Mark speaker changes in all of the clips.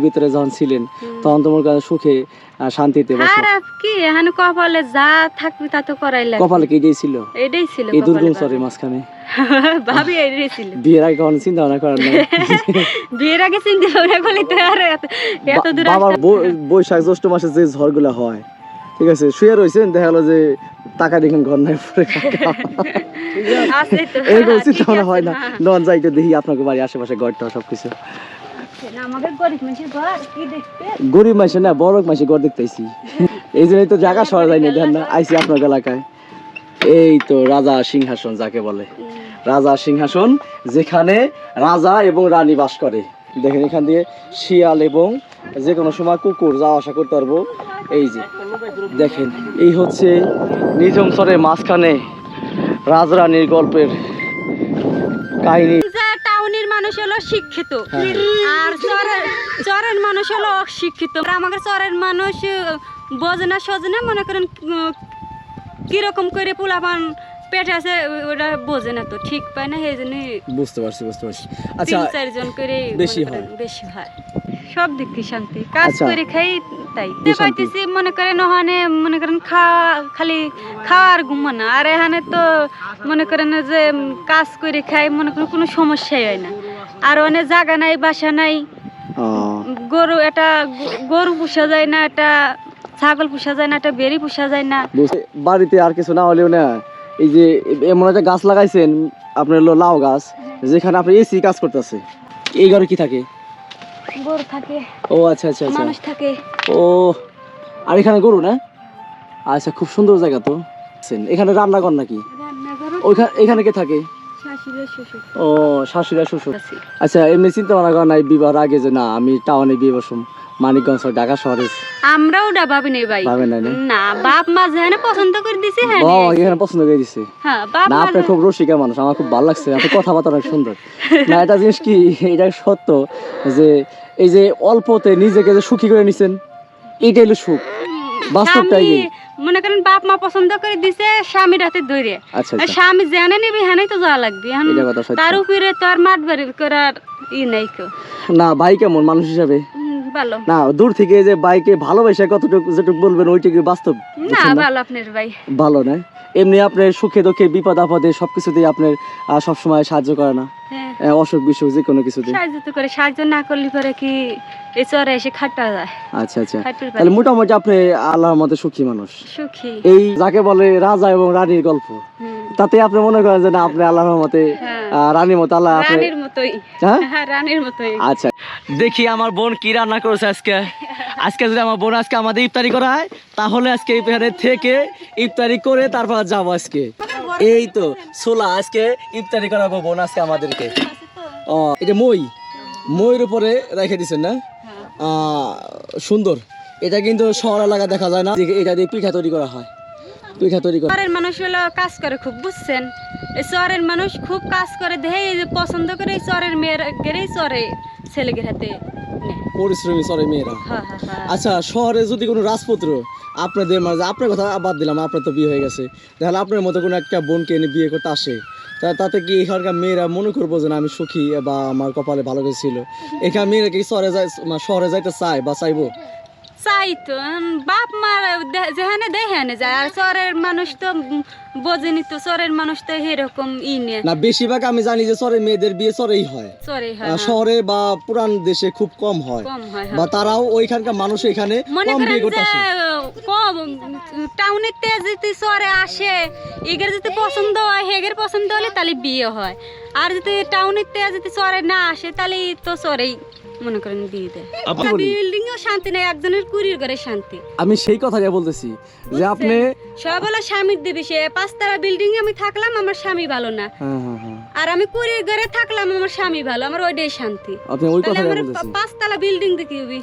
Speaker 1: ঘরের ভিতরে যখন ছিলেন তখন তোমার কাছে সুখে শান্তিতে বসো।
Speaker 2: খারাপ কি এখানে কপালে যা থাকবি তা তো
Speaker 1: কপালে কি
Speaker 2: এটাই ছিল?
Speaker 1: এই দুর্গম মাঝখানে।
Speaker 2: ভাবি এটাই ছিল।
Speaker 1: বিয়ের আগে কখনো চিন্তা ভাবনা করার নাই?
Speaker 2: বিয়ের আগে চিন্তা ভাবনা করলে তো আর এত- দূর
Speaker 1: বাবার বৈশাখ জ্যৈষ্ঠ মাসে যে ঝড়গুলো হয় ঠিক আছে শুয়ে রয়েছেন দেখা গেলো যে টাকা দেখেন ঘর নাই পরে এরকম চিন্তা ভাবনা হয় না। নন যাই একটু দেখি আপনাকে বাড়ি আশেপাশে ঘরটা সবকিছু।
Speaker 2: গরিব
Speaker 1: মাসে না বড় মাসে ঘর দেখতেছি। এই জন্যই তো জায়গা সরা যায়নি দেখেন না আইসি আপনার এলাকায়। এই তো রাজা সিংহাসন যাকে বলে। রাজা সিংহাসন যেখানে রাজা এবং রানী বাস করে। দেখেন এখান দিয়ে শিয়াল এবং যে কোনো সময় কুকুর যাওয়া আসা করতে পারব। এই যে দেখেন এই হচ্ছে নিজম চরের মাঝখানে রাজরানীর গল্পের কাহিনী।
Speaker 2: টাউনের মানুষ হলো শিক্ষিত
Speaker 1: হ্যাঁ।
Speaker 2: আর চরের চরের মানুষ হলো অশিক্ষিত আমাদের চরের মানুষ বজনা বোঝে না সোজে মনে করেন কীরকম করে পোলাপান পেটে আছে ওটা বোঝে না তো ঠিক পায় না সেই জন্যই
Speaker 1: বুঝতে পারছি বুঝতে পারছি আচ্ছা
Speaker 2: তিন চারজন করে
Speaker 1: বেশি হয়।
Speaker 2: বেশি হয় সব দিক থেকে শান্তি। কাজ
Speaker 1: আচ্ছা।
Speaker 2: করে খাই তাই।
Speaker 1: শান্তি?
Speaker 2: পাইতেছি মনে করেন ওখানে মনে করেন খাওয়া খালি খাওয়ার ঘুমো না। আর এখানে তো মনে করেন যে কাজ করে খাই মনে করেন কোনো সমস্যাই হয় না। আর অনেক জায়গা নাই বাসা নাই। গরু এটা গরু পোষা যায় না এটা ছাগল পোষা যায় না এটা বেরি পোষা যায় না।
Speaker 1: বাড়িতে আর কিছু না হলেও না এই যে এমন একটা গাছ লাগাইছেন আপনার হলো লাউ গাছ যেখানে আপনি এসি কাজ করতেছে। এই ঘরে কি থাকে?
Speaker 2: গরু থাকে
Speaker 1: ও আচ্ছা আচ্ছা আচ্ছা।
Speaker 2: মানুষ থাকে।
Speaker 1: ও আর এখানে গরু না? আচ্ছা খুব সুন্দর জায়গা তো। এখানে রান্না কর নাকি ওইখানে এখানে কে থাকে? ও শাশুড়া শ্বশুর। আচ্ছা এমনি চিন্তা ভাবনা করা নাই বিবাহ আগে যে না আমি টাউনে বিয়ে বসুম। মানিকগঞ্জ ঢাকা শহরে
Speaker 2: আমরাও ওটা ভাবি নেই ভাই।
Speaker 1: ভাবে নাই না।
Speaker 2: না বাপ মা যেখানে পছন্দ করে দিছে হ্যাঁ
Speaker 1: ও এখানে পছন্দ করে দিছে।
Speaker 2: হ্যাঁ বাপ
Speaker 1: না আপনি খুব রসিকা মানুষ আমার খুব ভালো লাগছে আপনার কথাবার্তা অনেক সুন্দর। না এটা জিনিস কি এটা সত্য যে এই যে অল্পতে নিজেকে যে সুখী করে নিছেন এইটাই হলো সুখ। বাস্তবটাই।
Speaker 2: মনে করেন বাপ মা পছন্দ করে দিছে স্বামীর হাতে ধরে।
Speaker 1: আচ্ছা আচ্ছা।
Speaker 2: স্বামী যেখানে নিবি হ্যাঁ তো যাওয়া লাগবে। তার উপরে তো আর মাঠ বাড়ি করার ই নাই
Speaker 1: না ভাই কেমন মানুষ হিসাবে?
Speaker 2: ভালো।
Speaker 1: না দূর থেকে যে বাইকে ভালোবাসে কতটুকু যেটুকু বলবেন ওইটুকু বাস্তব?
Speaker 2: না ভালো আপনার ভাই।
Speaker 1: ভালো না? এমনি আপনার সুখে দুঃখে বিপদ আপদে সবকিছুতেই আপনার সবসময় সাহায্য করে না?
Speaker 2: হ্যাঁ।
Speaker 1: অসুখ বিসুখ যে কোনো কিছুতে
Speaker 2: সাহায্য তো করে সাহায্য না করলে পরে কি এই চরে এসে খাটা যায়।
Speaker 1: আচ্ছা আচ্ছা। তাহলে মোটামুটি আপনি আল্লাহর মতে সুখী মানুষ।
Speaker 2: সুখী।
Speaker 1: এই যাকে বলে রাজা এবং রানীর গল্প তাতে আপনি মনে করেন যে না আপনি আল্লাহর মতে
Speaker 2: হ্যাঁ।
Speaker 1: রানীর মতো আল্লাহ
Speaker 2: রানীর মতোই।
Speaker 1: হ্যাঁ?
Speaker 2: হ্যাঁ রানীর মতোই।
Speaker 1: আচ্ছা। দেখি আমার বোন কি রান্না করেছে আজকে। আজকে যদি আমার বোন আজকে আমাদের ইফতারি করা হয় তাহলে আজকে এখানে থেকে ইফতারি করে তারপর যাব আজকে। এই তো সোলা আজকে ইফতারি করাবো বোন আজকে আমাদেরকে। ও এটা মই। মইয়ের উপরে রেখে দিছেন না? আহ, সুন্দর। এটা কিন্তু শহর এলাকা দেখা যায় না। এটা দিয়ে পিঠা তৈরি করা হয়। পিঠা তৈরি করা।
Speaker 2: শহরের মানুষ হলো কাজ করে খুব বুঝছেন? এই শহরের মানুষ খুব কাজ করে দেখে এই যে পছন্দ করে এই শহরের মেয়ের গেরেই চরে ছেলেদের হাতে
Speaker 1: পরিশ্রমী মেয়েরা। আচ্ছা শহরে যদি কোনো রাজপুত্র আপনাদের মাঝে আপনার কথা বাদ দিলাম আপনার তো বিয়ে হয়ে গেছে। তাহলে আপনার মতো কোনো একটা বোনকে এনে বিয়ে করতে আসে। তা তাতে কি এখানকার মেয়েরা মনে করব যে না আমি সুখী বা আমার কপালে ভালো কিছু ছিল? এখানে মেয়েরা কি শহরে যায় শহরে যাইতে চায় বা চাইব?
Speaker 2: চাই তো বাপ মার যেখানে দেখানে যায় আর শহরের মানুষ তো বোঝেনি তো শহরের মানুষ তো এরকম ই
Speaker 1: না। বেশিরভাগ আমি জানি যে শহরে মেয়েদের বিয়ে শহরেই হয়।
Speaker 2: হয়
Speaker 1: শহরে বা পুরান দেশে খুব কম হয়।
Speaker 2: কম হয়
Speaker 1: বা। তারাও ওইখানকার মানুষ এখানে কম বিয়ে করতে আসে।
Speaker 2: কম টাউনের তে যদি শহরে আসে এগের যদি পছন্দ হয় হেগের পছন্দ হলে তাহলে বিয়ে হয়। আর যদি টাউনের তে যদি শহরে না আসে তাহলে তো শহরেই মনে করেন বিয়ে দেয়। বিল্ডিং এও শান্তি নেই একজনের কুড়ির ঘরে শান্তি।
Speaker 1: আমি সেই কথাই বলতেছি যে আপনি
Speaker 2: সব হলো স্বামীর দেবী সে পাঁচতলা বিল্ডিং আমি থাকলাম আমার স্বামী ভালো না।
Speaker 1: হ্যাঁ হ্যাঁ হ্যাঁ।
Speaker 2: আর আমি কুড়ির ঘরে থাকলাম আমার স্বামী ভালো আমার ওইটাই শান্তি।
Speaker 1: আপনি ওই
Speaker 2: তাহলে
Speaker 1: কথাই বলতেছি
Speaker 2: পাঁচতলা বিল্ডিং দেখি হবি।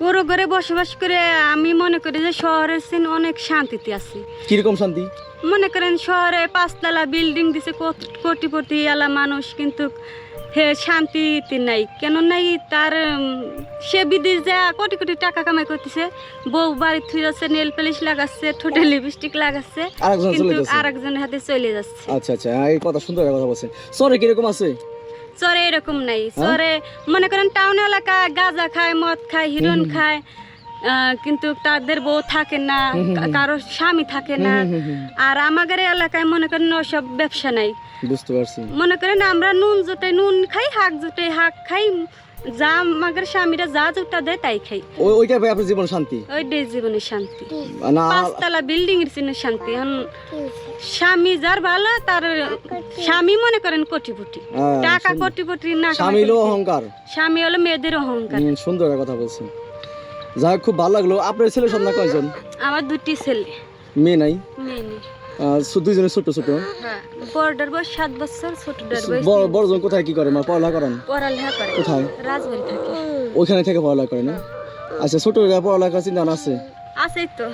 Speaker 2: কোনো ঘরে বসবাস করে আমি মনে করি যে শহরের সিন অনেক শান্তিতে আছি।
Speaker 1: কীরকম শান্তি?
Speaker 2: মনে করেন শহরে পাঁচতলা বিল্ডিং দিছে কোট- কোটিপতি এলা মানুষ কিন্তু হে শান্তিতে নাই। কেন নাই? তার সে বিদেশ যা কোটি কোটি টাকা কামাই করতেছে বউ বাড়ি থুই যাচ্ছে নেল পালিশ লাগাচ্ছে ঠোঁটে লিপস্টিক লাগাচ্ছে কিন্তু আরেকজনের হাতে চলে যাচ্ছে।
Speaker 1: আচ্ছা আচ্ছা হ্যাঁ, এই কথা সুন্দর কথা বলছেন সরে কীরকম আছে?
Speaker 2: চরে এরকম নাই। চরে মনে করেন টাউন এলাকা গাঁজা খায় মদ খায় হিরোইন খায় কিন্তু তাদের বউ থাকে না কারও স্বামী থাকে না। আর আমাদের এলাকায় মনে করেন ওসব ব্যবসা নাই।
Speaker 1: বুঝতে পারছি।
Speaker 2: মনে করেন আমরা নুন জুটাই নুন খাই হাক জুটাই হাক খাই যা আমাদের স্বামীরা যা জুটা দেয় তাই খাই।
Speaker 1: ওই ওইটা ভাই আপনার জীবন শান্তি?
Speaker 2: ওইটাই জীবনের শান্তি। পাঁচতলা বিল্ডিং এর চিনে শান্তি। এখন স্বামী যার ভালো তার স্বামী মনে করেন কোটিপতি।
Speaker 1: হ্যাঁ,
Speaker 2: টাকা। কোটিপতি না
Speaker 1: স্বামী হলো অহংকার।
Speaker 2: স্বামী হলো মেয়েদের অহংকার।
Speaker 1: সুন্দর কথা বলছেন। যাই খুব ভালো লাগল। আপনার ছেলে সন্ধ্যা কয়জন?
Speaker 2: আমার দুটি ছেলে।
Speaker 1: মেয়ে নাই? দুইজনে ছোট ছোট?
Speaker 2: হ্যাঁ বড়টার বয়স সাত বছর ছোটটার বয়স
Speaker 1: বড় বড়জন কোথায় কি করে? পড়ালেখা করেন?
Speaker 2: পড়ালেখা করে।
Speaker 1: কোথায়?
Speaker 2: রাজবাড়ি থাকে।
Speaker 1: ওইখানে থেকে পড়ালেখা করে না? আচ্ছা ছোট পড়ালেখা চিন্তা ভাবনা আছে?
Speaker 2: আছেই তো।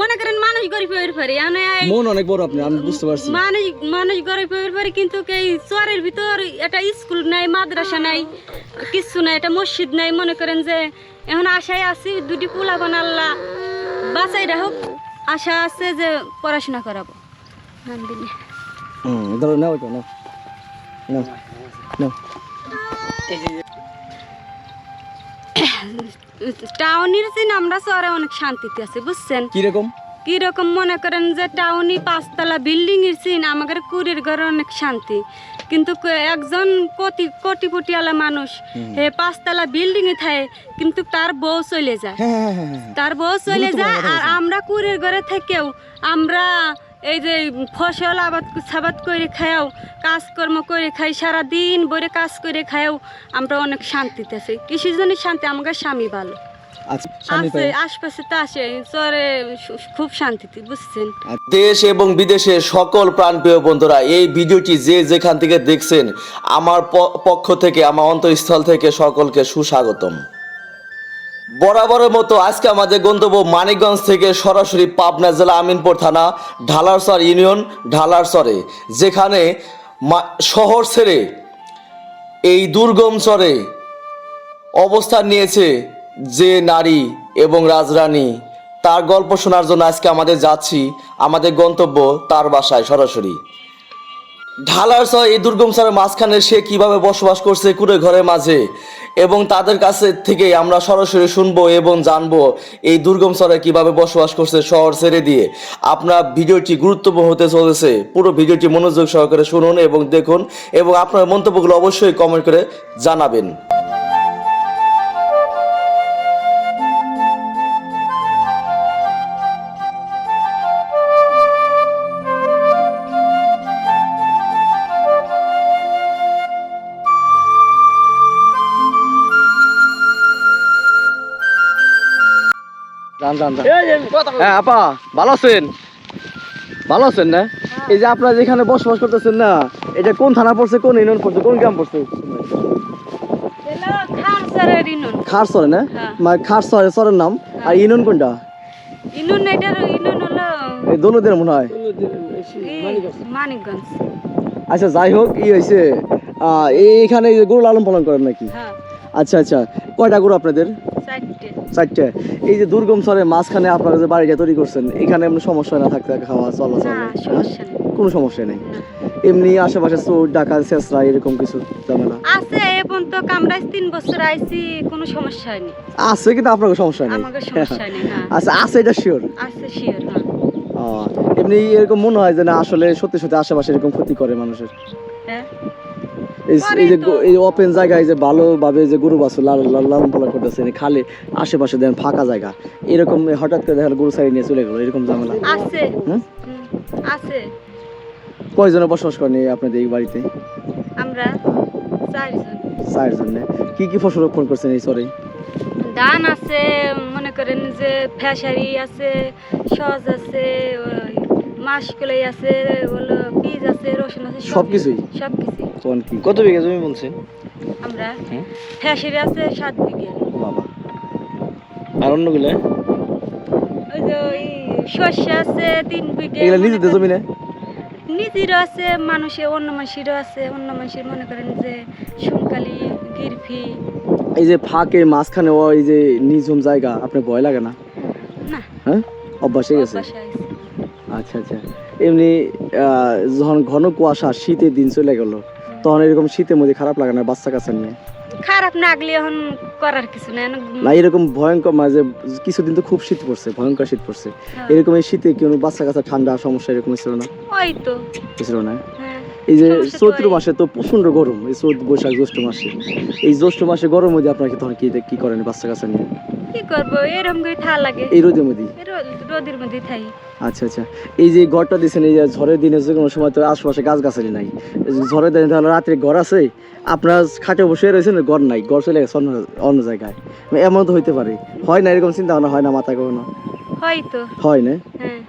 Speaker 2: মনে করেন মানুষ গরিব হয়ে পারে মানে
Speaker 1: অনেক বড় আপনি আমি বুঝতে পারছি।
Speaker 2: মানুষ মানুষ গরিব হয়ে পারে কিন্তু এই চরের ভিতর একটা স্কুল নাই মাদ্রাসা নাই কিছু নাই একটা মসজিদ নাই। মনে করেন যে এখন আশায় আছি দুটি পোলা বানাল্লা বাঁচাই রাখুক। আশা আছে যে পড়াশোনা করাবো।
Speaker 1: ধরো নাও নাও। নাও নাও।
Speaker 2: টাউনের দিন আমরা চরে অনেক শান্তিতে আছি বুঝছেন?
Speaker 1: কীরকম?
Speaker 2: কীরকম মনে করেন যে টাউনি পাঁচতলা বিল্ডিং এর সিন আমাদের কুড়ির ঘরে অনেক শান্তি। কিন্তু একজন কোটি কোটিপটিওয়ালা মানুষ হে পাঁচতলা বিল্ডিং এ থাকে কিন্তু তার বউ চলে যায়।
Speaker 1: হ্যাঁ হ্যাঁ হ্যাঁ
Speaker 2: তার বউ চলে যায় আর আমরা কুড়ির ঘরে থেকেও আমরা এই যে ফসল আবাদ সাবাদ করে খায়াও কাজকর্ম করে খাই সারাদিন বরে কাজ করে খায়াও আমরা অনেক শান্তিতে আছি। কৃষির জন্য শান্তি আমাকে স্বামী ভালো। আছে আশপাশে তো আসে চরে খুব শান্তিতে বুঝছেন?
Speaker 3: দেশ এবং বিদেশে সকল প্রাণপ্রিয় বন্ধুরা এই ভিডিওটি যে যেখান থেকে দেখছেন আমার পক্ষ থেকে আমার অন্তঃস্থল থেকে সকলকে সুস্বাগতম। বরাবরের মতো আজকে আমাদের গন্তব্য মানিকগঞ্জ থেকে সরাসরি পাবনা জেলা আমিনপুর থানা ঢালারসর ইউনিয়ন ঢালারসরে যেখানে মা- শহর ছেড়ে এই দুর্গম চরে অবস্থান নিয়েছে যে নারী এবং রাজরানী, তার গল্প শোনার জন্য আজকে আমাদের যাচ্ছি, আমাদের গন্তব্য তার বাসায় সরাসরি। ঢালার সহ এই দুর্গম সরের মাঝখানে সে কীভাবে বসবাস করছে কুড়ে ঘরের মাঝে, এবং তাদের কাছে থেকে আমরা সরাসরি শুনব এবং জানব এই দুর্গম সরে কীভাবে বসবাস করছে শহর ছেড়ে দিয়ে। আপনার ভিডিওটি গুরুত্বপূর্ণ হতে চলেছে, পুরো ভিডিওটি মনোযোগ সহকারে শুনুন এবং দেখুন, এবং আপনার মন্তব্যগুলো অবশ্যই কমেন্ট করে জানাবেন।
Speaker 1: হ্যাঁ আপা ভালো আছেন? ভালো আছেন না? এই যে আপনারা যেখানে বসবাস করতেছেন না এটা কোন থানা পড়ছে কোন ইউনিয়ন পড়ছে কোন গ্রাম পড়ছে?
Speaker 2: খান স্যারের ইনুন
Speaker 1: খার সরে না?
Speaker 2: হ্যাঁ।
Speaker 1: মানে খার সরে সরের নাম? আর ইউনিয়ন কোনটা?
Speaker 2: হলো
Speaker 1: এই দোলদের মনে হয়।
Speaker 2: মানিকগঞ্জ।
Speaker 1: আচ্ছা যাই হোক ই হয়েছে এইখানে গরু লালন পালন করেন নাকি?
Speaker 2: হ্যাঁ।
Speaker 1: আচ্ছা আচ্ছা কয়টা গরু আপনাদের?
Speaker 2: চারটে।
Speaker 1: এই যে দুর্গম সরের মাঝখানে আপনারা যে বাড়িটা তৈরি করছেন এখানে এমনি সমস্যা না থাকতে খাওয়া চলা
Speaker 2: না সমস্যা নেই।
Speaker 1: কোনো সমস্যা নেই। এমনি আশেপাশে চোর ডাকাত শেষরা এরকম কিছু ঝামেলা?
Speaker 2: আছে এখন তো কামরায় তিন বছর আইছি কোনো সমস্যা হয়নি।
Speaker 1: আছে কিন্তু আপনার সমস্যা নেই।
Speaker 2: আমাকে সমস্যা নেই
Speaker 1: আচ্ছা আছে এটা শিওর
Speaker 2: আছে শিওর হ্যাঁ।
Speaker 1: এমনি এরকম মনে হয় যে না আসলে সত্যি সত্যি আশেপাশে এরকম ক্ষতি করে মানুষের।
Speaker 2: হ্যাঁ।
Speaker 1: এই- এই যে এই ওপেন জায়গায় যে ভালোভাবে যে গরু বাছুর লাল লাল- লালন পালন করতেছে খালে আশেপাশে দেন ফাঁকা জায়গা। এরকম হঠাৎ করে দেখা গরু সারি নিয়ে চলে গেলো এরকম ঝামেলা।
Speaker 2: আছে। আছে।
Speaker 1: কয়জনে বসবাস করেন আপনাদের এই বাড়িতে?
Speaker 2: আমরা চারজন।
Speaker 1: চারজন কি কি ফসল রোপণ করছেন এই সরে
Speaker 2: ধান আছে মনে করেন যে ফেসারি আছে সজ আছে ওই মাসকলাই আছে হলো বীজ আছে রসুন আছে
Speaker 1: সবকিছুই?
Speaker 2: সব কিছুই
Speaker 1: কোন
Speaker 3: কত বিঘা জমি বলছেন
Speaker 2: আমরা?
Speaker 3: হুম।
Speaker 2: ফেসারি আছে সাত বিঘা।
Speaker 1: বাবা।
Speaker 3: আর অন্যগুলো?
Speaker 2: ওই যে ওই শস্য আছে তিন বিঘা।
Speaker 1: এগুলা নিজেদের জমি না
Speaker 2: নিজেরও আছে মানুষের অন্য মানুষেরও আছে। অন্য মানুষের মনে করেন যে সুনকালি গিরফি।
Speaker 1: এই যে ফাঁকে মাঝখানে ওই যে নিঝুম জায়গা আপনার ভয় লাগে না?
Speaker 2: না।
Speaker 1: হ্যাঁ? হয়ে
Speaker 2: অভ্যাস হয়ে গেছে।
Speaker 1: আচ্ছা আচ্ছা। এমনি যখন ঘন কুয়াশা শীতের দিন চলে গেল তখন এরকম শীতের মধ্যে খারাপ লাগে না বাচ্চা কাচ্চা নিয়ে?
Speaker 2: খারাপ না লাগলে এখন করার কিছু নাই
Speaker 1: না এরকম ভয়ঙ্কর মাঝে কিছুদিন তো খুব শীত পড়ছে ভয়ঙ্কর শীত পড়ছে।
Speaker 2: হ্যাঁ।
Speaker 1: এরকম এই শীতে কোনো বাচ্চা কাচ্চা ঠান্ডা সমস্যা এরকম ছিল না?
Speaker 2: ওই তো।
Speaker 1: ছিল না?
Speaker 2: হ্যাঁ।
Speaker 1: এই যে চৈত্র মাসে তো প্রচণ্ড গরম এই চৈত্র বৈশাখ জ্যৈষ্ঠ মাসে। এই জ্যৈষ্ঠ মাসে গরম মধ্যে আপনাকে তখন কি কি করেন বাচ্চা কাচ্চা নিয়ে?
Speaker 2: কি করব? এরকম করে থা লাগে।
Speaker 1: এই রোদের মধ্যে?
Speaker 2: রোদের মধ্যে থাই।
Speaker 1: আচ্ছা আচ্ছা। এই যে ঘরটা দিচ্ছেন এই যে ঝড়ের দিনে যে কোনো সময় তো আশেপাশে গাছ গাছালি নাই ঝড়ের দিনে তাহলে রাত্রে ঘর আছে আপনার খাটে বসে রয়েছেন ঘর নাই ঘর চলে গেছে অন্য জায়গায়। এমন তো হইতে পারে। হয় না এরকম চিন্তা ভাবনা হয় না মাথা কখনো
Speaker 2: হয়তো
Speaker 1: হয় না?
Speaker 2: হ্যাঁ।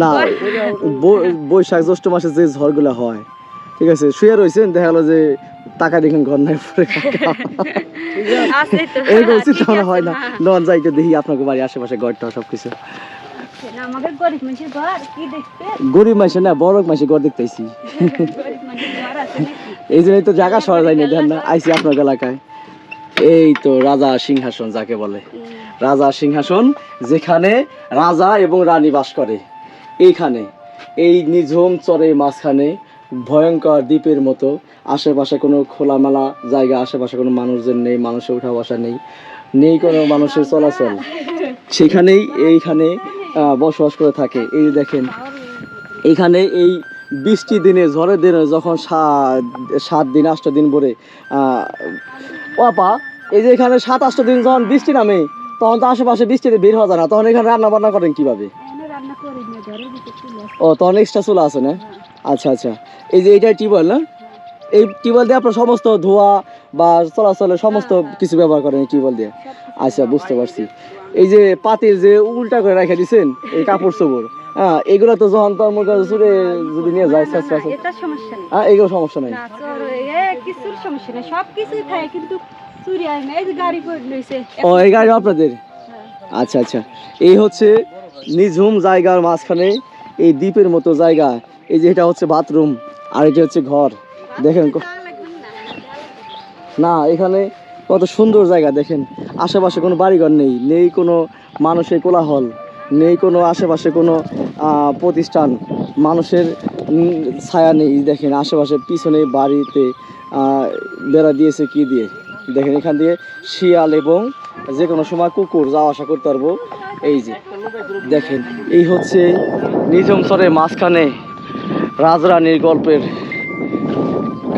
Speaker 1: না বৈশাখ জ্যৈষ্ঠ মাসে যে ঝড়গুলো হয় ঠিক আছে শুয়ে রয়েছেন দেখা গেলো যে টাকা দেখেন ঘর নাই পরে এরকম
Speaker 2: ঠিক
Speaker 1: চিন্তা ভাবনা হয় না।
Speaker 2: হ্যাঁ।
Speaker 1: নন যাইতে দেখি আপনাকে বাড়ি আশেপাশে ঘরটা সবকিছু।
Speaker 2: গরিব
Speaker 1: মাসে না বড় মাসে ঘর দেখতেছি। এই জন্যই তো জায়গা সরা যায় না দেখেন না আইসি আপনার এলাকায়। এই তো রাজা সিংহাসন যাকে বলে। রাজা সিংহাসন যেখানে রাজা এবং রানী বাস করে। এইখানে এই নিঝুম চরে মাঝখানে ভয়ঙ্কর দ্বীপের মতো আশেপাশে কোনো খোলামেলা জায়গা আশেপাশে কোনো মানুষজন নেই মানুষের উঠা বসা নেই নেই কোনো মানুষের চলাচল। সেখানেই এইখানে বসবাস করে থাকে। এই দেখেন এখানে এই বৃষ্টি দিনে ঝড়ের দিনে যখন সাত দিন আষ্ট দিন ভরে আহ, ওপা এই যে এখানে সাত আষ্ট দিন যখন বৃষ্টি নামে তখন তো আশেপাশে বৃষ্টিতে বের হওয়া যায় না। তখন এখানে রান্না বান্না করেন কীভাবে? ও তখন এক্সট্রা চুলা আছে না? আচ্ছা আচ্ছা। এই যে এইটা টিউবওয়েল না? এই টিউবওয়েল দিয়ে আপনার সমস্ত ধোয়া বা চলাচলের সমস্ত কিছু ব্যবহার করেন টিউবওয়েল দিয়ে? আচ্ছা বুঝতে পারছি। এই যে পাতির যে উল্টা করে রেখে দিছেন এই কাপড় চোপড় হ্যাঁ এগুলো তো যখন মনে করেন চুরে যদি নিয়ে যায়
Speaker 2: সমস্যা নেই।
Speaker 1: হ্যাঁ এগুলো সমস্যা নাই।
Speaker 2: কিছুর সমস্যা নেই। সব কিছুই থাকে কিন্তু চুরি হয় না। এই যে গাড়ি করে লইছে
Speaker 1: ও এই গাড়ি আপনাদের? আচ্ছা আচ্ছা। এই হচ্ছে নিঝুম জায়গার মাঝখানে এই দ্বীপের মতো জায়গা। এই যে এটা হচ্ছে বাথরুম, আর এটা হচ্ছে ঘর। দেখেন না, এখানে কত সুন্দর জায়গা, দেখেন। আশেপাশে কোনো বাড়িঘর নেই নেই কোনো মানুষের কোলাহল, নেই কোনো আশেপাশে কোনো প্রতিষ্ঠান। মানুষের ছায়া নেই, দেখেন। আশেপাশে পিছনে বাড়িতে বেড়া দিয়েছে কি দিয়ে? দেখেন, এখান দিয়ে শিয়াল এবং যে কোনো সময় কুকুর যাওয়া আসা করতে পারব। এই যে। দেখেন এই হচ্ছে নিজম চরের মাঝখানে রাজরানীর গল্পের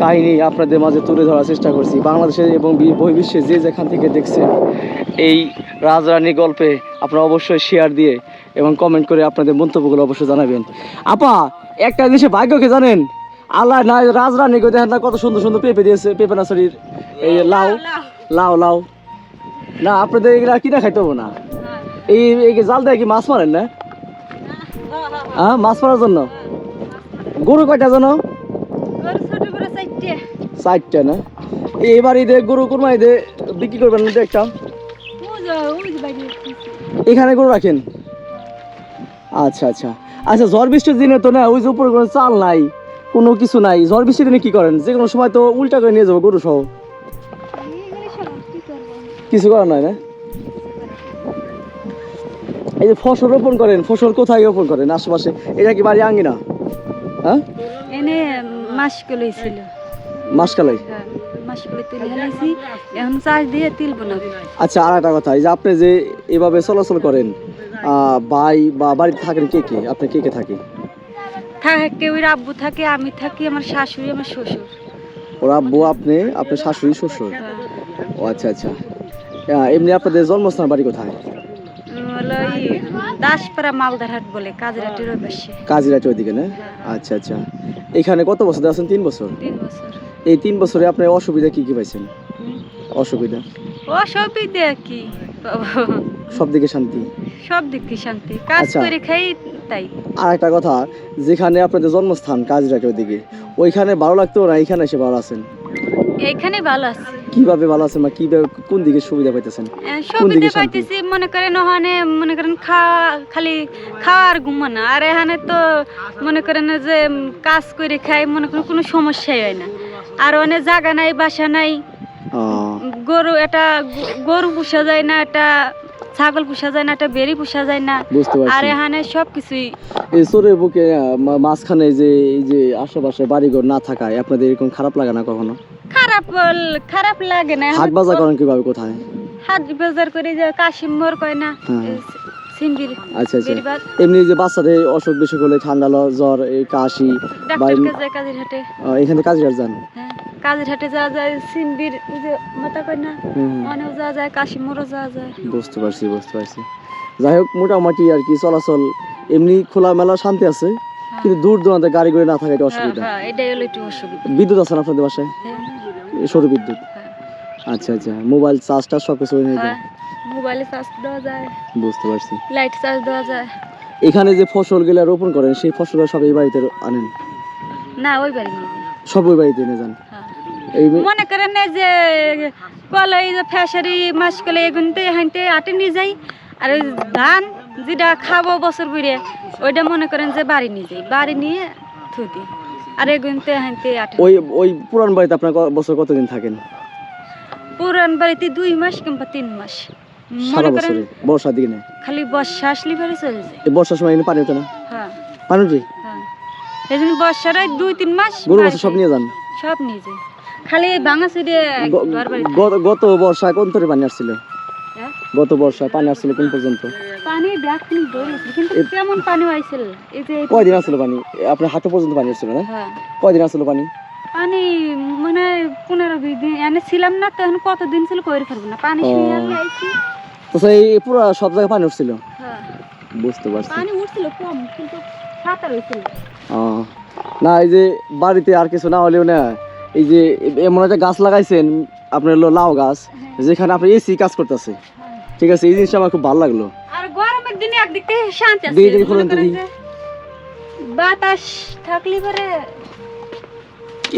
Speaker 1: কাহিনী আপনাদের মাঝে তুলে ধরার চেষ্টা করছি। বাংলাদেশে এবং বহির্বিশ্বে যে যেখান থেকে দেখছেন এই রাজরানী গল্পে আপনারা অবশ্যই শেয়ার দিয়ে এবং কমেন্ট করে আপনাদের মন্তব্যগুলো অবশ্যই জানাবেন। আপা একটা জিনিসে ভাগ্যকে জানেন? আল্লাহ না রাজরানীকে দেখেন না কত সুন্দর সুন্দর পেঁপে দিয়েছে পেঁপে নার্সারির এই লাউ। লাউ লাউ। না আপনাদের এগুলা কিনা খাইতে হবে না। এই এই জাল দেয় কি মাছ মারেন না? হ্যাঁ মাছ মারার জন্য? গরু কয়টা জানো?
Speaker 2: চারটে।
Speaker 1: না? এইবার ঈদে গরু কোরমা ঈদে বিক্রি করবেন না একটা? এখানে গরু রাখেন? আচ্ছা আচ্ছা। আচ্ছা ঝড় বৃষ্টির দিনে তো না ওই যে উপরে কোনো চাল নাই কোনো কিছু নাই। ঝড় বৃষ্টির দিনে কি করেন? যে কোনো সময় তো উল্টা করে নিয়ে যাব গরু সহ কিছু করার নাই না? এই যে ফসল রোপণ করেন ফসল কোথায় রোপণ করেন আশেপাশে? এটা কি বাড়ি আঙ্গিনা? হ্যাঁ?
Speaker 2: এনে মাসগুলোই ছিল
Speaker 1: মাসকালাই?
Speaker 2: হ্যাঁ এখন চাষ দিয়ে তিল বানাবো
Speaker 1: আচ্ছা আর একটা কথা এই যে আপনি যে এভাবে চলাচল করেন ভাই বা বাড়িতে থাকেন কে কে? আপনি কে কে থাকে?
Speaker 2: থাকে ওই আব্বু থাকে আমি থাকি আমার শাশুড়ি আমার শ্বশুর।
Speaker 1: ওরা আব্বু আপনি আপনার শাশুড়ি শ্বশুর?
Speaker 2: হ্যাঁ।
Speaker 1: ও আচ্ছা আচ্ছা। এমনি আপনাদের জন্মস্থান বাড়ি কোথায়?
Speaker 2: হলো দাসপাড়া মালদারহাট বলে কাজরাটির ওই পাশে
Speaker 1: কাজিরাটি ওইদিকে না? আচ্ছা আচ্ছা। এখানে কত বছর আছেন? তিন বছর?
Speaker 2: তিন বছর।
Speaker 1: এই তিন বছরে আপনার অসুবিধা কি কি পাইছেন। অসুবিধা?
Speaker 2: ও কি?
Speaker 1: সব দিকে শান্তি?
Speaker 2: সব দিক শান্তি। কাজ
Speaker 1: আচ্ছা।
Speaker 2: করে খাই তাই।
Speaker 1: আর একটা কথা যেখানে আপনাদের জন্মস্থান কাজিরাটি ওইদিকে ওইখানে ভালো লাগতো না এখানে এসে ভালো আছেন?
Speaker 2: এখানে ভালো আছে।
Speaker 1: কীভাবে ভালো আছেন বা কীভাবে কোন দিকে সুবিধা পাইতেছেন? কোন দিকে
Speaker 2: সুবিধা
Speaker 1: শান্তি?
Speaker 2: পাইতেছি মনে করেন ওখানে মনে করেন খাওয়া খালি খাওয়া আর ঘুমানো আর এখানে তো মনে করেন যে উম, কাজ করে খাই মনে করেন কোনো সমস্যাই হয় না। আর অনেক জায়গা নাই বাসা নাই।
Speaker 1: আহ,
Speaker 2: গরু এটা গ- গরু পোষা যায় না এটা ছাগল পোষা যায় না একটা বেরি পোষা যায় না।
Speaker 1: বুঝতে
Speaker 2: আর
Speaker 1: পারছি
Speaker 2: এখানে সব কিছুই
Speaker 1: এই চোরের বুকে আহ, মা- মাঝখানে যে এই যে আশেপাশে বাড়িঘর না থাকায় আপনাদের এরকম খারাপ লাগে না কখনো?
Speaker 2: খারাপ খারাপ লাগে না।
Speaker 1: হাট বাজার করেন কীভাবে কোথায়?
Speaker 2: হাট বাজার করে যে কাশিম মোর কয় না
Speaker 1: হ্যাঁ। আচ্ছা আচ্ছা। এমনি যে বাচ্চাদের অসুখ বিসুখ হলে ঠান্ডা জ্বর এই কাশি
Speaker 2: ডাক্তার কাছে কাজের
Speaker 1: এখানে কাজে যান?
Speaker 2: হ্যাঁ যাওয়া যায় সিন্দির যে মাথা কয় না অনেক যাওয়া যায় কাশিম যাওয়া যায়।
Speaker 1: বুঝতে পারছি বুঝতে পারছি। যাই হোক মোটামুটি আর কি চলাচল এমনি খোলামেলা শান্তি আছে? কিন্তু দূর দূরান্তে গাড়ি করে না থাকা এটা
Speaker 2: হ্যাঁ
Speaker 1: অসুবিধা।
Speaker 2: হ্যাঁ এটাই হলো একটু অসুবিধা।
Speaker 1: বিদ্যুৎ আছে না আপনাদের বাসায়?
Speaker 2: হ্যাঁ,
Speaker 1: সৌর বিদ্যুৎ। আচ্ছা আচ্ছা। মোবাইল চার্জ টার্জ সব কিছু হয়ে
Speaker 2: হ্যাঁ মোবাইলে চার্জ দেওয়া যায়।
Speaker 1: বুঝতে পারছি।
Speaker 2: লাইট চার্জ দেওয়া যায়।
Speaker 1: এখানে যে ফসলগুলো রোপণ করেন সেই ফসলগুলো সব এই বাড়িতে আনেন?
Speaker 2: না ওই বাড়ি
Speaker 1: সব ওই বাড়িতে নিয়ে যান।
Speaker 2: মনে করেন যে এই যে ফেসারি মাস কলে এগুনতে হাইতে আটে নিয়ে যাই। আর ধান যেটা খাব বছর ঘুরে ওইটা মনে করেন যে বাড়ি নিয়ে যাই। বাড়ি নিয়ে থুই দিই আর এগুনতে হাইতে আটে
Speaker 1: ওই ওই পুরান বাড়িতে আপনার বছর কতদিন থাকেন?
Speaker 2: পুরান বাড়িতে দুই মাস কিংবা তিন মাস। মনে করেন
Speaker 1: বছরে? বর্ষার দিকে
Speaker 2: খালি বর্ষা আসলে পরে চলে যায়।
Speaker 1: এই বর্ষার সময় পানি হতো না?
Speaker 2: হ্যাঁ।
Speaker 1: পানি উঠে
Speaker 2: হ্যাঁ। এই জন্য বর্ষার ওই দুই তিন মাস
Speaker 1: গরু বছর সব নিয়ে যান?
Speaker 2: সব নিয়ে যাই খালি ভাঙা চুড়ে
Speaker 1: গত- বর্ষায় কোন তরে পানি আসছিল? গত বর্ষায় পানি আসছিল কোন পর্যন্ত?
Speaker 2: পানি ব্যাগ খানি দৌড়েছিল কিন্তু তেমন পানি হয়েছিল এই যে
Speaker 1: কয়দিন আসছিল পানি? আপনার হাঁটু পর্যন্ত পানি আসছিল না?
Speaker 2: হ্যাঁ।
Speaker 1: কয়দিন আসছিল পানি?
Speaker 2: পানি মানে পনেরো বিশ দিন। এনে ছিলাম না তখন কতদিন ছিল কইরে পারব না। পানি। শুয়ে আমি আইছি
Speaker 1: তো সেই পুরো সব জায়গায় পানি উঠছিল?
Speaker 2: হ্যাঁ।
Speaker 1: বুঝতে পারছি।
Speaker 2: পানি উঠছিল কম কিন্তু সাঁতার হয়েছিল
Speaker 1: না এই যে বাড়িতে আর কিছু না হলেও না এই যে এমন একটা গাছ লাগাইছেন আপনার হলো লাউ গাছ যেখানে আপনি এসি কাজ করতেছে। ঠিক আছে এই জিনিসটা আমার খুব ভালো লাগল।
Speaker 2: আর গরমের দিনে একদিক থেকে শান্তি আছে।
Speaker 1: খুলুন
Speaker 2: বাতাস থাকলে পরে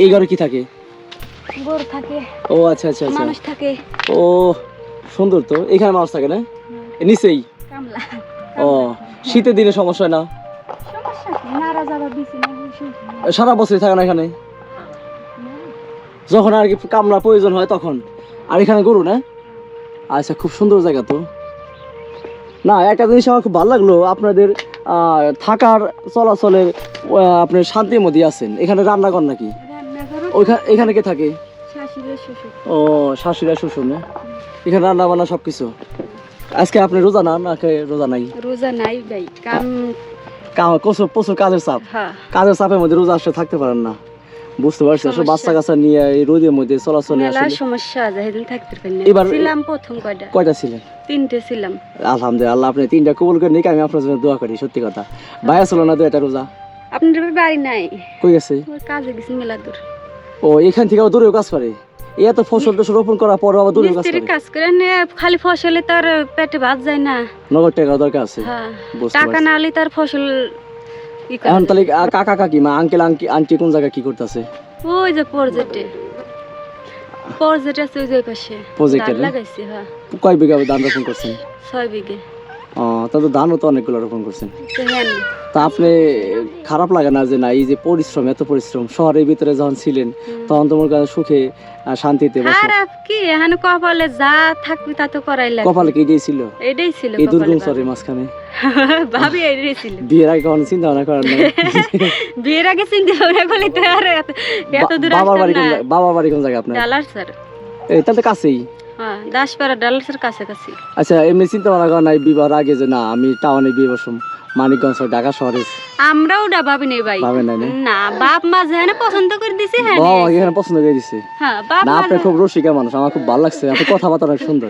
Speaker 1: এই ঘরে কি থাকে?
Speaker 2: গরু থাকে
Speaker 1: ও আচ্ছা আচ্ছা আচ্ছা।
Speaker 2: মানুষ থাকে।
Speaker 1: ও সুন্দর তো। এখানে মানুষ থাকে না? নিচেই?
Speaker 2: কামলা।
Speaker 1: ও শীতের দিনে সমস্যা হয় না?
Speaker 2: সমস্যা বিছি না।
Speaker 1: সারা বছরই থাকে না এখানে? যখন আর কি কামলা প্রয়োজন হয় তখন। আর এখানে গরু না? আচ্ছা খুব সুন্দর জায়গা তো। না একটা জিনিস আমার খুব ভালো লাগল আপনাদের থাকার চলাচলের আহ, আপনি শান্তির মধ্যে আছেন। এখানে রান্নাঘর নাকি?
Speaker 2: রান্না করো
Speaker 1: ওইখানে এখানে কে থাকে? ও শাশুড়ি আর শ্বশুর না? এখানে রান্না বান্না সব কিছু আজকে আপনি রোজা না নাকি রোজা নাই?
Speaker 2: রোজা নাই ভাই কাম
Speaker 1: কা- প্রচুর প্রচুর কাজের চাপ।
Speaker 2: হ্যাঁ।
Speaker 1: কাজের চাপের মধ্যে রোজা আসলে থাকতে পারেন না। বুঝতে পারছি আসলে বাচ্চা কাচ্চা নিয়ে এই রোদের মধ্যে চলাচলে আসলে।
Speaker 2: সমস্যা থাকতে
Speaker 1: এবার-
Speaker 2: ছিলাম প্রথম কয়টা?
Speaker 1: কয়টা ছিলেন?
Speaker 2: তিনটে ছিলাম।
Speaker 1: আলহামদুলিল্লাহ আপনি তিনটা কবুল করে নিয়ে আমি আপনার জন্য দোয়া করি সত্যি কথা। ভাইয়া ছিল না দু একটা রোজা?
Speaker 2: আপনার বাড়ি নাই।
Speaker 1: কই গেছে?
Speaker 2: কাজে গেছি মেলা দূর।
Speaker 1: ও এখান থেকে দূরেও কাজ করে? এত ফসল টসল রোপণ করার পর আবার দূরেও কাজ করে?
Speaker 2: কাজ করে খালি ফসলে তার পেটে ভাত যায় না।
Speaker 1: নগদ টাকা দরকার আছে।
Speaker 2: হ্যাঁ। টাকা না হলে তার ফসল
Speaker 1: এখন তাহলে কাকা কাকিমা আঙ্কেল আঙ্কি আন্টি কোন জায়গায় কি করতেছে?
Speaker 2: ওই যে প্রজেক্টে প্রজেক্ট আছে ওই যে পাশে।
Speaker 1: এ
Speaker 2: লাগাইছি হ্যাঁ।
Speaker 1: কয় বিঘা ধান রোপণ করছেন?
Speaker 2: ছয় বিঘে।
Speaker 1: ও ধানও তো অনেকগুলো রোপণ করছেন।
Speaker 2: তো হ্যাঁ।
Speaker 1: তা আপনি খারাপ লাগে না যে না এই যে পরিশ্রম এত পরিশ্রম শহরের ভিতরে যখন ছিলেন তখন তোমার কাছে সুখে শান্তিতে বসে।
Speaker 2: খারাপ কি? এখানে কপালে যা থাকবি তা তো করাই লাগে
Speaker 1: কপালে কি দিয়েছিল
Speaker 2: এটাই ছিল
Speaker 1: এই দুর্গম। শহরের মাঝখানে।
Speaker 2: ভাবি এটাই ছিল।
Speaker 1: বিয়ের আগে কখনো চিন্তা ভাবনা না
Speaker 2: বিয়ের আগে চিন্তা ভাবনা করলে তো আর এত দূর
Speaker 1: বাবার বাড়ি কোন
Speaker 2: না।
Speaker 1: বাবার বাড়ি কোন জায়গায় আপনার?
Speaker 2: ডালার স্যার।
Speaker 1: এই তাহলে কাছেই।
Speaker 2: হ্যাঁ দাসপাড়া ডালার স্যার কাছাকাছি।
Speaker 1: আচ্ছা এমনি চিন্তা ভাবনা নাই আগে যে না আমি টাউনে বিয়ে বসুম। মানিকগঞ্জ ঢাকা শহরে।
Speaker 2: আমরাও ওটা ভাবি নেই ভাই।
Speaker 1: নাই না।
Speaker 2: না বাপ মা যেখানে পছন্দ করে দিছে হ্যাঁ
Speaker 1: বাবা আমাকে এখানে পছন্দ করে দিছে।
Speaker 2: হ্যাঁ বাপ
Speaker 1: না আপনি খুব রসিকা মানুষ আমার খুব ভালো লাগছে আপনার কথাবার্তা অনেক সুন্দর।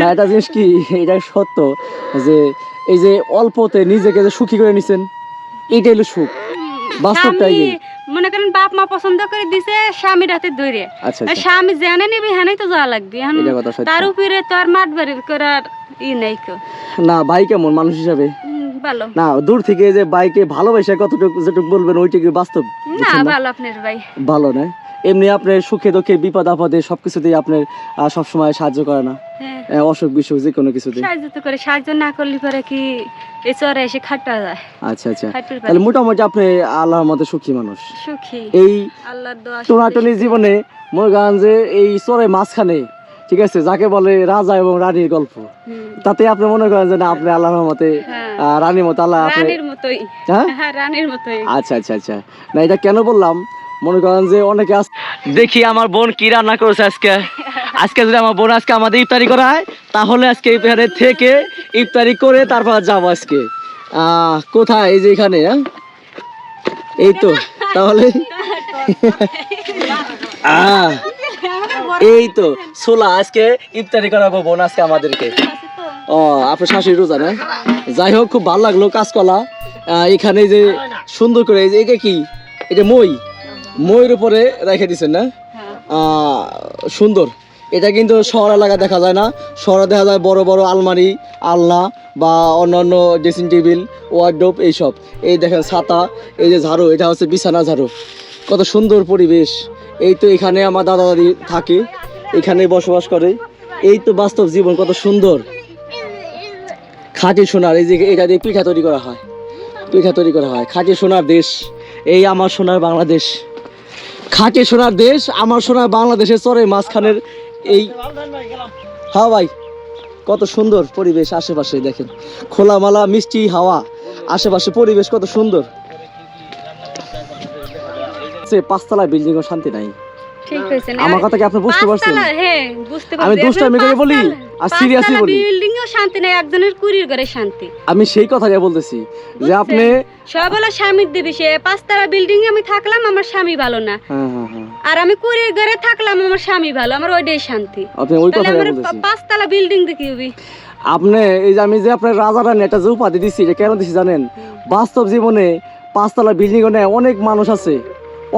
Speaker 1: না এটা জিনিস কি এটা সত্য যে এই যে অল্পতে নিজেকে যে সুখী করে নিছেন এইটাই হলো সুখ। বাস্তবটাই এই।
Speaker 2: মনে করেন বাপ মা পছন্দ করে দিছে স্বামীর হাতে ধরে
Speaker 1: আচ্ছা আচ্ছা।
Speaker 2: স্বামী জেনে নিবি হ্যাঁ তো যাওয়া লাগবে। তার উপরে তো আর মাঠ বাড়ি করার ই নাই
Speaker 1: না ভাই কেমন? মানুষ হিসাবে?
Speaker 2: ভালো।
Speaker 1: না দূর থেকে যে বাইকে ভালোবাসে কতটুকু যেটুকু বলবেন ওইটুকু বাস্তব?
Speaker 2: না ভালো আপনার ভাই।
Speaker 1: ভালো না? এমনি আপনার সুখে দুঃখে বিপদ আপদে সবকিছুতেই আপনার সবসময় সাহায্য করে না। অসুখ বিসুখ যে কোনো কিছুতে
Speaker 2: সাহায্য তো করে সাহায্য না করলে পরে কি এই চরে এসে খাটতে যায়।
Speaker 1: আচ্ছা আচ্ছা। তাহলে মোটামুটি আপনি আল্লাহর সুখী মানুষ।
Speaker 2: সুখী।
Speaker 1: এই
Speaker 2: আল্লাহর দোয়া
Speaker 1: টোনাটনি জীবনে যে এই চরে মাঝখানে ঠিক আছে যাকে বলে রাজা এবং রানীর গল্প তাতে আপনি মনে করেন যে না আপনি আল্লাহর রহমতে
Speaker 2: হ্যাঁ।
Speaker 1: রানীর মতো আল্লাহ
Speaker 2: রানীর মতোই।
Speaker 1: হ্যাঁ?
Speaker 2: হ্যাঁ রানীর মতোই।
Speaker 1: আচ্ছা আচ্ছা আচ্ছা। না এটা কেন বললাম? মনে করেন যে অনেকে দেখি আমার বোন কি রান্না করেছে আজকে। আজকে যদি আমার বোন আজকে আমাদের ইফতারি করা হয় তাহলে আজকে এখানে থেকে ইফতারি করে তারপর যাব আজকে। আহ, কোথায়? এই যে এখানে হ্যাঁ? এই তো তাহলে এই তো সোলা আজকে ইফতারি করাবো বোন আজকে আমাদেরকে। ও আপনার শাশুড়ি রোজা না? যাই হোক খুব ভালো লাগল কাঁচকলা আহ, এখানে যে সুন্দর করে এই যে এটা কি? এটা মই। মইয়ের উপরে রেখে দিছেন না?
Speaker 2: হ্যাঁ।
Speaker 1: আহ, সুন্দর। এটা কিন্তু শহর এলাকা দেখা যায় না। শহরে দেখা যায় বড় বড় আলমারি, আলনা বা অন্যান্য ড্রেসিং টেবিল ওয়ার্ডরোব এইসব। এই দেখেন ছাতা, এই যে ঝাড়ু, এটা হচ্ছে বিছানা ঝাড়ু। কত সুন্দর পরিবেশ। এই তো এখানে আমার দাদা দাদি থাকে, এখানে বসবাস করে। এই তো বাস্তব জীবন, কত সুন্দর। খাঁটি সোনার, এই যে এটা দিয়ে পিঠা তৈরি করা হয়। পিঠা তৈরি করা হয়। খাঁটি সোনার দেশ, এই আমার সোনার বাংলাদেশ। খাঁটি সোনার দেশ, আমার সোনার বাংলাদেশের চরে মাঝখানের এই হ্যাঁ ভাই, কত সুন্দর পরিবেশ আশেপাশে দেখেন। খোলামালা, মিষ্টি হাওয়া, আশেপাশে পরিবেশ কত সুন্দর। সে পাঁচতলা বিল্ডিং ও শান্তি নাই।
Speaker 2: ঠিক হয়েছে। না
Speaker 1: আমার কথা কি আপনি বুঝতে পারছেন?
Speaker 2: হ্যাঁ বুঝতে
Speaker 1: আমি দুষ্টামি করে বলি, আর seriously বলি।
Speaker 2: বিল্ডিং এও শান্তি নাই একজনের কুড়ির ঘরে শান্তি।
Speaker 1: আমি সেই কথাই বলতেছি যে আপনি
Speaker 2: সব হলো স্বামীর দিবি সে পাঁচতলা বিল্ডিং আমি থাকলাম আমার স্বামী ভালো না।
Speaker 1: হ্যাঁ হ্যাঁ হ্যাঁ।
Speaker 2: আর আমি কুড়ির ঘরে থাকলাম আমার স্বামী ভালো আমার ওইটাই শান্তি।
Speaker 1: আপনি ওই কথাই বলতেছি
Speaker 2: পাঁচতলা বিল্ডিং দেখি
Speaker 1: আপনি এই যে আমি যে আপনার রাজা রানী একটা যে উপাধি দিচ্ছি এটা কেন দিচ্ছি জানেন? বাস্তব জীবনে পাঁচতলা বিল্ডিং এ অনেক মানুষ আছে।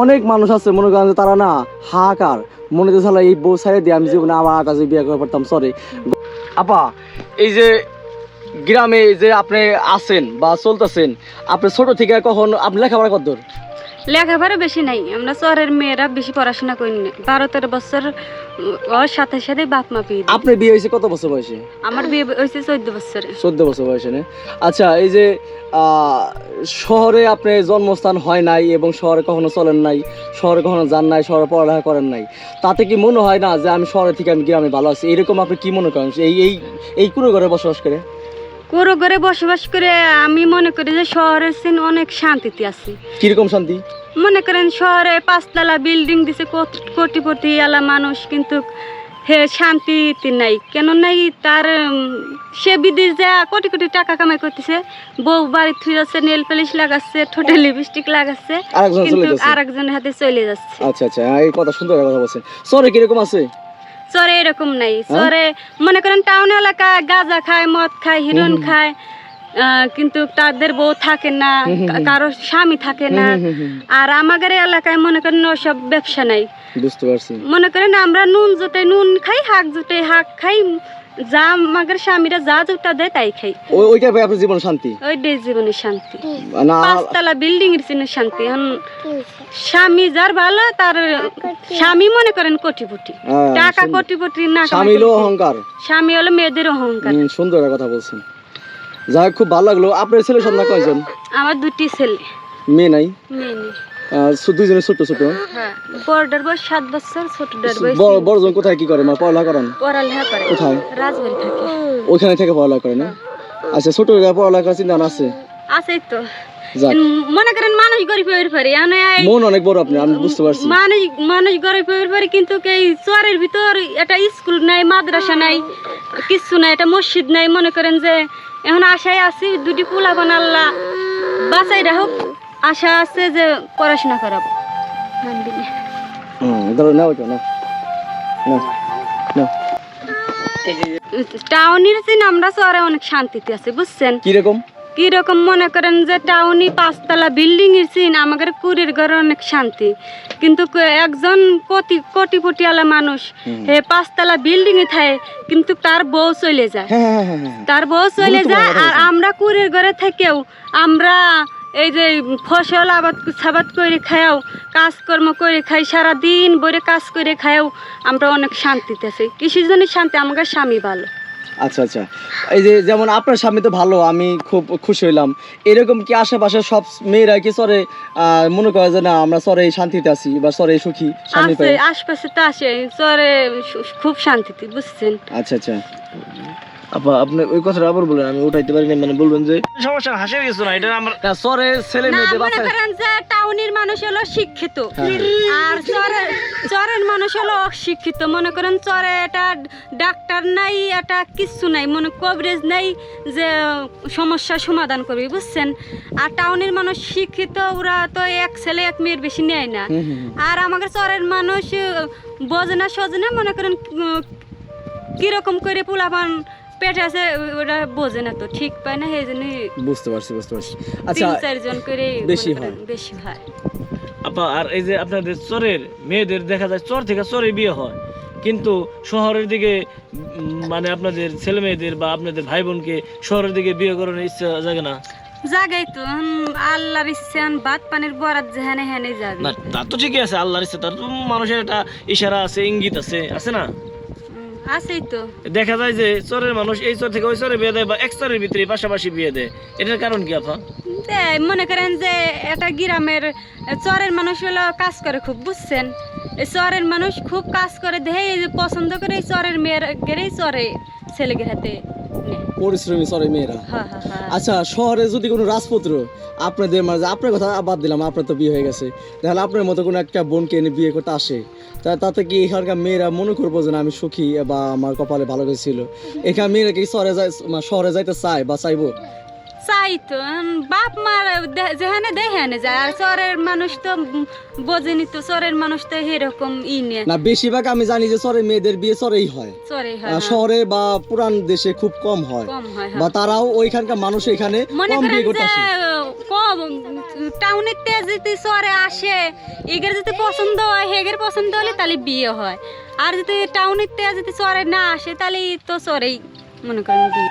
Speaker 1: অনেক মানুষ আছে, মনে করেন তারা না হাহাকার। মনে করছে এই বউ সাইড দিয়ে আমি জীবনে আমার কাছে বিয়ে করে পারতাম সরি আপা, এই যে গ্রামে যে আপনি আছেন বা চলতেছেন, আপনি ছোট থেকে কখন আপনি লেখাপড়া কত?
Speaker 2: লেখাপড়া বেশি নাই, আমরা শহরের মেয়েরা বেশি পড়াশোনা করি না। বারো তেরো বছর ওর সাথে সাথে বাপ মা দিই।
Speaker 1: আপনার বিয়ে হয়েছে কত বছর বয়সে?
Speaker 2: আমার বিয়ে হয়েছে চোদ্দ বছরে
Speaker 1: চোদ্দ বছর বয়সে না? আচ্ছা এই যে আহ, শহরে আপনি জন্মস্থান হয় নাই এবং শহরে কখনো চলেন নাই শহরে কখনো যান নাই শহরে পড়ালেখা করেন নাই তাতে কি মনে হয় না যে আমি শহরে থেকে আমি গ্রামে ভালো আছি? এরকম আপনি কি মনে করেন এই এই এই কুড়ো ঘরে বসবাস করে?
Speaker 2: কোনো ঘরে বসবাস করে আমি মনে করি যে শহরের সিন অনেক শান্তিতে আছি।
Speaker 1: কীরকম শান্তি?
Speaker 2: মনে করেন শহরে পাঁচতলা বিল্ডিং দিছে কোট- কোটিপতি এলা মানুষ কিন্তু হে শান্তিতে নাই। কেন নাই? তার সে বিদেশ যা কোটি কোটি টাকা কামাই করতেছে। বউ বাড়ি থুই যাচ্ছে নেল পালিশ লাগাচ্ছে ঠোঁটে লিপস্টিক লাগাচ্ছে কিন্তু আরেকজনের হাতে চলে যাচ্ছে।
Speaker 1: আচ্ছা আচ্ছা এই কথা সুন্দর কথা বলছেন শহরে কীরকম আছে?
Speaker 2: চরে এরকম নাই।
Speaker 1: হ্যাঁ?
Speaker 2: চরে মনে করেন টাউন এলাকা গাঁজা খায় মদ খায় হিরোইন খায়। কিন্তু তাদের বউ থাকে না কারও স্বামী থাকে না। আর আমাদের এলাকায় মনে করেন ওসব ব্যবসা নাই।
Speaker 1: বুঝতে পারছি।
Speaker 2: মনে করেন আমরা নুন জুটে নুন খাই হাক জুটে হাক খাই যা আমাদের স্বামীরা যা জুটা দেয় তাই খাই।
Speaker 1: ওইটা ভাই আপনার জীবন শান্তি?
Speaker 2: ওই ডে জীবনের শান্তি। পাঁচতলা বিল্ডিং এর চিনে শান্তি। এখন স্বামী যার ভালো তার স্বামী মনে করেন কোটিপতি।
Speaker 1: হ্যাঁ,
Speaker 2: টাকা। কোটিপতি না
Speaker 1: স্বামী হলো অহংকার।
Speaker 2: স্বামী হলো মেয়েদের অহংকার।
Speaker 1: সুন্দর কথা বলছেন। যাই খুব ভালো লাগল। আপনার ছেলে সন্ধ্যা কয়জন?
Speaker 2: আমার দুটি ছেলে।
Speaker 1: মেয়ে নাই?
Speaker 2: মেয়ে নেই।
Speaker 1: দুইজনে ছোট ছোট?
Speaker 2: বড়টার বয়স সাত বছর ছোটটার বয়স
Speaker 1: বড় বড়জন কোথায় কি করে মা? পড়ালেখা করেন?
Speaker 2: পড়ালেখা করে।
Speaker 1: কোথায়?
Speaker 2: রাজবাড়ি থাকে।
Speaker 1: ওইখানে থেকে পড়ালেখা করে না? আচ্ছা ছোট পড়ালেখা চিন্তা আছে?
Speaker 2: আছে তো। মনে করেন মানুষ গরিব হয়ে পারে
Speaker 1: মন অনেক বড় আপনি আমি বুঝতে পারছি।
Speaker 2: মানুষ মানুষ গরিব হয়ে পারে কিন্তু এই চরের ভিতর একটা স্কুল নাই মাদ্রাসা নাই কিছু নাই একটা মসজিদ নাই। মনে করেন যে এখন আশায় আছি দুটি পোলা বানাল্লা বাঁচাই হোক আশা আছে যে পড়াশোনা করাবো। টাউনের চিন আমরা শহরে অনেক শান্তিতে আছি বুঝছেন?
Speaker 1: কীরকম?
Speaker 2: কীরকম মনে করেন যে টাউনি পাঁচতলা বিল্ডিং এর চিন আমাদের কুড়ির ঘরে অনেক শান্তি। কিন্তু একজন কোটি কোটিপটিওয়ালা মানুষ
Speaker 1: হুম।
Speaker 2: হে পাঁচতলা বিল্ডিং এ থাকে কিন্তু তার বউ চলে যায়।
Speaker 1: হ্যাঁ হ্যাঁ হ্যাঁ
Speaker 2: তার বউ চলে যায় আর আমরা কুড়ির ঘরে থেকেও আমরা এই যে ফসল আবাদ সাবাদ করে খায়াও কাজকর্ম করে খাই সারা দিন বইরে কাজ করে খায়াও আমরা অনেক শান্তিতে আছি। কৃষির জন্য শান্তি আমাদের স্বামী ভালো।
Speaker 1: আচ্ছা আচ্ছা। এই যে যেমন আপনার স্বামী তো ভালো আমি খুব খুশি হইলাম। এরকম কি আশেপাশে সব মেয়েরা কি সরে আহ, মনে করে যে না আমরা সরে শান্তিতে আছি বা সরে সুখী পাই?
Speaker 2: আশপাশে তো আসে সরে খুব শান্তিতে বুঝছেন?
Speaker 1: আচ্ছা আচ্ছা।
Speaker 4: আপা আপনি ওই কথাটা আবার বলেন আমি উঠাইতে পারি না মানে বলবেন যে সমস্যা হাসে গেছো না? এটা আমার
Speaker 1: সরে ছেলে
Speaker 2: না
Speaker 1: মেয়েদের
Speaker 2: মনে
Speaker 1: বাচ্চা
Speaker 2: করেন যে টাউনের মানুষ হলো শিক্ষিত।
Speaker 1: হ্যাঁ।
Speaker 2: আর চরের চরের মানুষ হলো অশিক্ষিত। মনে করেন চরে এটা ডাক্তার নাই এটা কিচ্ছু নাই মনে কভারেজ নাই যে সমস্যার সমাধান করবে বুঝছেন? আর টাউনের মানুষ শিক্ষিত ওরা তো এক ছেলে এক মেয়ের বেশি নেয় না। আর আমাদের চরের মানুষ বোঝে না সোজে না মনে করেন কীরকম করে পোলাপান পেটে আছে ওরা বোঝে না তো ঠিক পায় না সেই জন্য
Speaker 1: বুঝতে পারছি বুঝতে পারছি।
Speaker 2: তিন
Speaker 1: আচ্ছা
Speaker 2: চারজন করে
Speaker 1: বেশি হয়।
Speaker 2: বেশি হয়।
Speaker 4: আপা আর এই যে আপনাদের চরের মেয়েদের দেখা যায় চর থেকে চরে বিয়ে হয়। কিন্তু শহরের দিকে মানে আপনাদের ছেলে মেয়েদের বা আপনাদের ভাই বোনকে শহরের দিকে বিয়ে করানোর ইচ্ছা জাগে না?
Speaker 2: জাগাই তো আল্লাহর ইচ্ছান ভাত পানির বরাত যেখানে হেনে যাবে।
Speaker 4: না তা তো ঠিকই আছে আল্লাহর ইচ্ছা তার তো মানুষের একটা ইশারা আছে ইঙ্গিত আছে আছে না?
Speaker 2: আছেই তো।
Speaker 4: দেখা যায় যে চরের মানুষ এই চর থেকে ওই চরে বিয়ে দেয় বা এক চরের ভিতরে পাশাপাশি বিয়ে দেয়। এটার কারণ কি আপা?
Speaker 2: মনে করেন যে এটা গ্রামের চরের মানুষ হলো কাজ করে খুব বুঝছেন? এই চরের মানুষ খুব কাজ করে দেহে পছন্দ করে চরের মেয়ের গেরেই চরে ছেলেগের হাতে নেয়।
Speaker 1: পরিশ্রমী সরে মেয়েরা।
Speaker 2: হ্যাঁ হ্যাঁ হ্যাঁ।
Speaker 1: আচ্ছা শহরে যদি কোনো রাজপুত্র আপনাদের মাঝে আপনার কথা বাদ দিলাম আপনার তো বিয়ে হয়ে গেছে। তাহলে আপনার মতো কোনো একটা বোনকে এনে বিয়ে করতে আসে। তা তাতে কি এখানকার মেয়েরা মনে করব যে আমি সুখী বা আমার কপালে ভালো হয়েছিল? এখানে মেয়েরা কি শহরে যায় শহরে যাইতে চায় বা চাইব?
Speaker 2: চাই তো বাপ মার যেখানে দেখানে যায় আর চরের মানুষ তো বোঝেনি তো চরের মানুষ তো এরকম ই নিয়ে
Speaker 1: না বেশিরভাগ আমি জানি যে শহরে মেয়েদের বিয়ে শহরেই হয়।
Speaker 2: চরে হয় হ্যাঁ।
Speaker 1: শহরে বা পুরান দেশে খুব কম হয়। বা
Speaker 2: হ্যাঁ।
Speaker 1: তারাও ওইখানকার মানুষ এখানে কম বিয়ে করতে আসে।
Speaker 2: কম টাউনের তে যদি চরে আসে এগের যদি পছন্দ হয় হেগের পছন্দ হলে তাহলে বিয়ে হয়। আর যদি টাউনের তে যদি চরে না আসে তাহলে তো চরেই মনে করেন বিয়ে